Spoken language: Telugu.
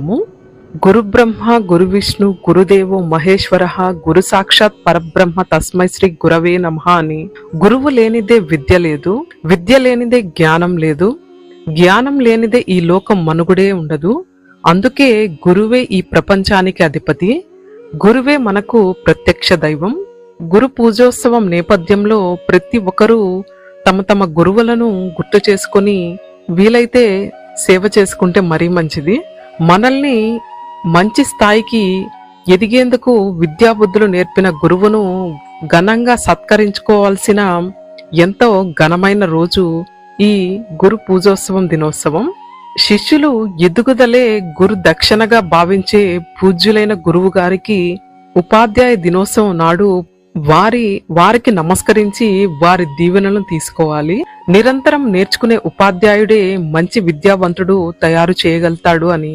ము. గురు బ్రహ్మ గురు విష్ణు గురుదేవో మహేశ్వర గురు సాక్షాత్ పరబ్రహ్మ తస్మై శ్రీ గురవే నమ అని. గురువు లేనిదే విద్య లేదు విద్య లేనిదే జ్ఞానం లేదు జ్ఞానం లేనిదే ఈ లోకం మనుగుడే ఉండదు. అందుకే గురువే ఈ ప్రపంచానికి అధిపతి. గురువే మనకు ప్రత్యక్ష దైవం. గురు పూజోత్సవం నేపథ్యంలో ప్రతి ఒక్కరూ తమ తమ గురువులను గుర్తు చేసుకొని వీలైతే సేవ చేసుకుంటే మరీ మంచిది. మనల్ని మంచి స్థాయికి ఎదిగేందుకు విద్యాబుద్ధులు నేర్పిన గురువును ఘనంగా సత్కరించుకోవాల్సిన ఎంతో ఘనమైన రోజు ఈ గురు పూజోత్సవం దినోత్సవం. శిష్యులు ఎదుగుదలే గురు దక్షిణగా భావించే పూజ్యులైన గురువు గారికి ఉపాధ్యాయ దినోత్సవం నాడు వారి వారికి నమస్కరించి వారి దీవెనలను తీసుకోవాలి. నిరంతరం నేర్చుకునే ఉపాధ్యాయుడే మంచి విద్యావంతుడు తయారు చేయగలుగుతాడు అని